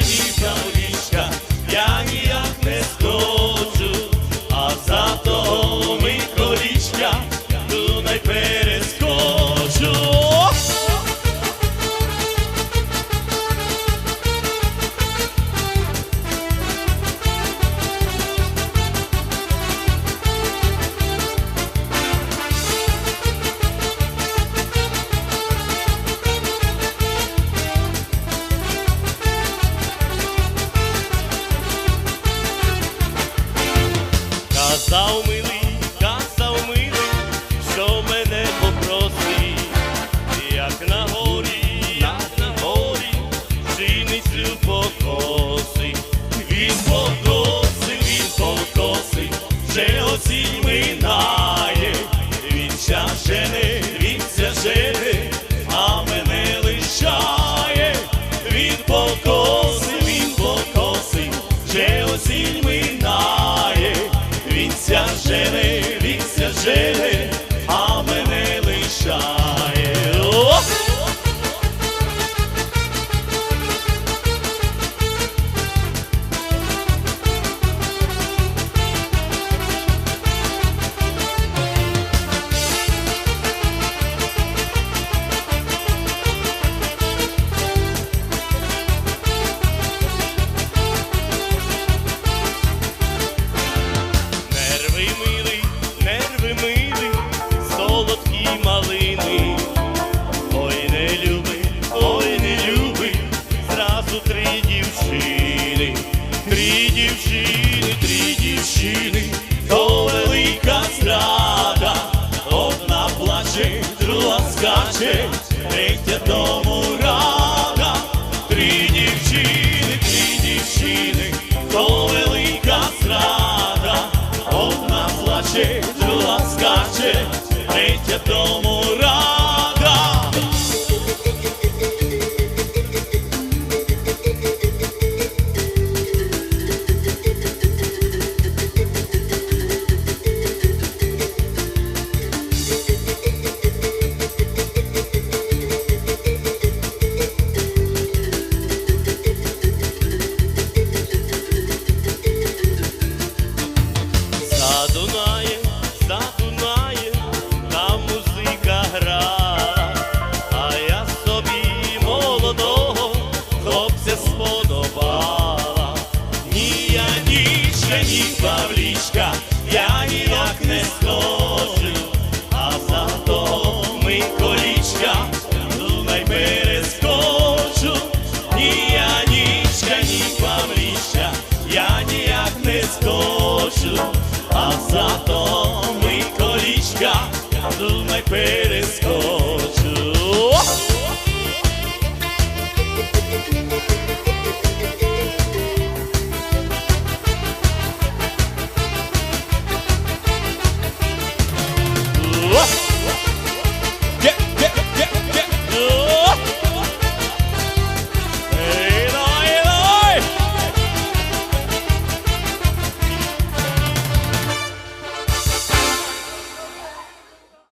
Jenny Paris. almas Você скаче, жила скаче, прийти дому. з Павлічка я ніяк не схожий, а за то ми колічка, Дунай перескочу, ні я нічка, ні Павлічка, я ніяк не скочу, а за то ми колічка, Дунай перескочу.